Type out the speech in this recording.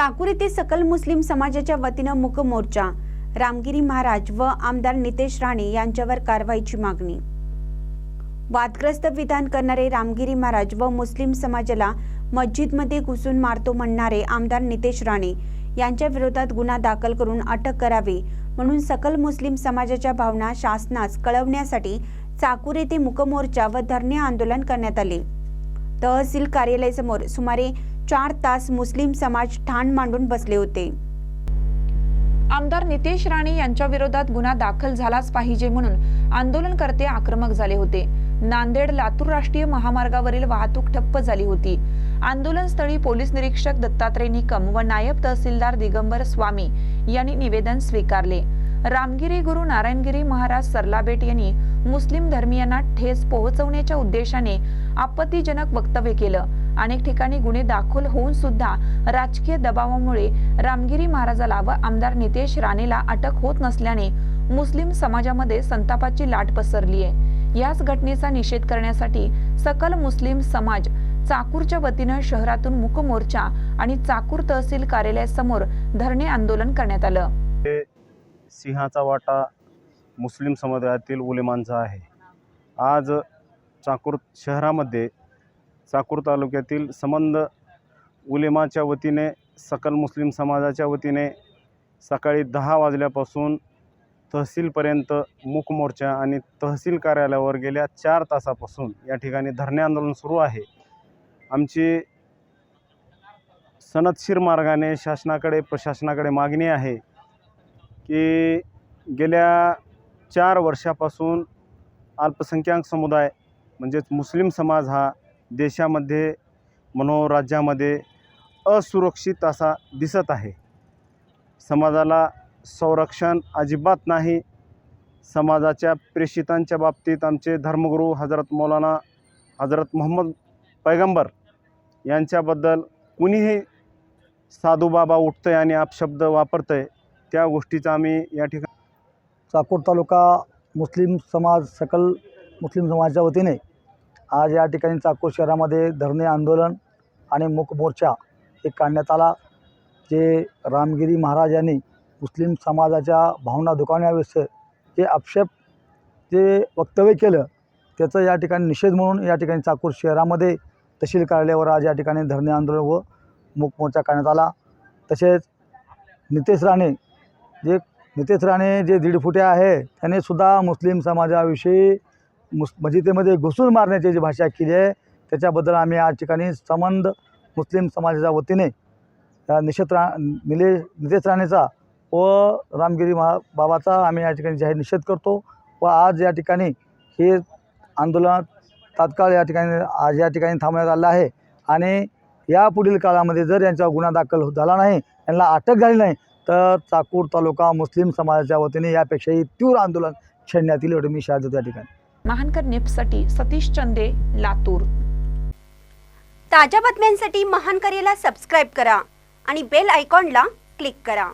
चाकूर येथे सकल मुस्लिम समाजाच्या वतीनं मुक मोर्चा रामगिरी महाराज व आमदार नितेश राणे यांच्यावर कारवाईची मागणी. वादग्रस्त विधान करणारे रामगिरी महाराज व मुस्लिम समाजाला मस्जिदमध्ये घुसून मारतो म्हणणारे आमदार नितेश राणे यांच्या विरोधात गुन्हा दाखल करून अटक करावी म्हणून सकल मुस्लिम समाजाच्या भावना शासनास कळवण्यासाठी चाकूर येथे मुकमोर्चा व धरणे आंदोलन करण्यात आले. तहसील कार्यालयासमोर सुमारे चार तास मुस्लिम समाज ठाण मांडून बसले होते. आमदार नितेश राणे यांच्या विरोधात गुन्हा दाखल झालाच पाहिजे म्हणून आंदोलनकर्ते आक्रमक झाले होते. नांदेड लातूर राष्ट्रीय महामार्गावरील वाहतूक ठप्प झाली होती. आंदोलनस्थळी पोलीस निरीक्षक दत्तात्रय निकम व नायब तहसीलदार दिगंबर स्वामी यांनी निवेदन स्वीकारले. रामगिरी गुरु नारायणगिरी महाराज सरलाबेट यांनी मुस्लिम धर्मियांना ठेस पोहोचवण्याच्या उद्देशाने आपत्तीजनक वक्तव्य केलं. अनेक ठिकाणी गुन्हे दाखल होऊन सुद्धा राजकीय दबावामुळे रामगिरी महाराजाला व आमदार नितेश राणेला अटक होत नसल्याने मुस्लिम समाजामध्ये संतापाची लाट पसरली आहे. याच घटनेचा निषेध करण्यासाठी सकल मुस्लिम समाज चाकूरच्या वतीनं शहरातून मुक मोर्चा आणि चाकूर तहसील कार्यालयासमोर धरणे आंदोलन करण्यात आलं. सिंहाचा वाटा मुस्लिम समुदायातील उलेमांचा आहे. आज चाकूर शहरामध्ये चाकूर तालुक्यातील संबंध उलेमाच्या वतीने सकल मुस्लिम समाजाच्या वतीने सकाळी दहा वाजल्यापासून तहसीलपर्यंत मूक मोर्चा आणि तहसील कार्यालयावर गेल्या चार तासापासून या ठिकाणी धरणे आंदोलन सुरू आहे. आमची सनदशीर मार्गाने शासनाकडे प्रशासनाकडे मागणी आहे की गेल्या चार वर्षापासून अल्पसंख्याक समुदाय म्हणजेच मुस्लिम समाज हा देशामध्ये मनोराज्यामध्ये असुरक्षित असा दिसत आहे. समाजाला संरक्षण अजिबात नाही. समाजाच्या प्रेषितांच्या बाबतीत आमचे धर्मगुरू हजरत मौलाना हजरत मोहम्मद पैगंबर यांच्याबद्दल कुणीही साधूबाबा आहे आणि अपशब्द आहे त्या गोष्टीचा आम्ही या ठिकाणी चाकूर तालुका मुस्लिम समाज सकल मुस्लिम समाजाच्या वतीने आज या ठिकाणी चाकूर शहरामध्ये धरणे आंदोलन आणि मूक मोर्चा हे काढण्यात आला. जे रामगिरी महाराज यांनी मुस्लिम समाजाच्या भावना दुखावण्याविषयी जे आक्षेप जे वक्तव्य केलं त्याचं या ठिकाणी निषेध म्हणून या ठिकाणी चाकूर शहरामध्ये तहसील कार्यालयावर आज या ठिकाणी धरणे आंदोलन व मूक मोर्चा काढण्यात आला. तसेच नितेश राणे जे नितेश राणे जे दीड फुटे आहे त्याने सुद्धा मुस्लिम समाजाविषयी मुस मस्जिदेमध्ये घुसून मारण्याची जी भाषा केली आहे त्याच्याबद्दल आम्ही या ठिकाणी संबंध मुस्लिम समाजाच्या वतीने या निषेध रा निले नितेश राणेचा व रामगिरी महा बाबाचा आम्ही या ठिकाणी जाहीर निषेध करतो व आज या ठिकाणी हे आंदोलन तात्काळ या ठिकाणी आज या ठिकाणी थांबण्यात आलं आहे. आणि यापुढील काळामध्ये जर यांच्यावर गुन्हा दाखल झाला नाही यांना अटक झाली नाही तर चाकूर तालुका मुस्लिम समाजाच्या वतीने यापेक्षाही तीव्र आंदोलन छेडण्यात येईल एवढे मी शहाद देतो या ठिकाणी. महानकर न्यूजसाठी सतीश चंदे लातूर. ताज्या बातम्यांसाठी महानकरेला सबस्क्राईब करा आणि बेल आयकॉनला क्लिक करा.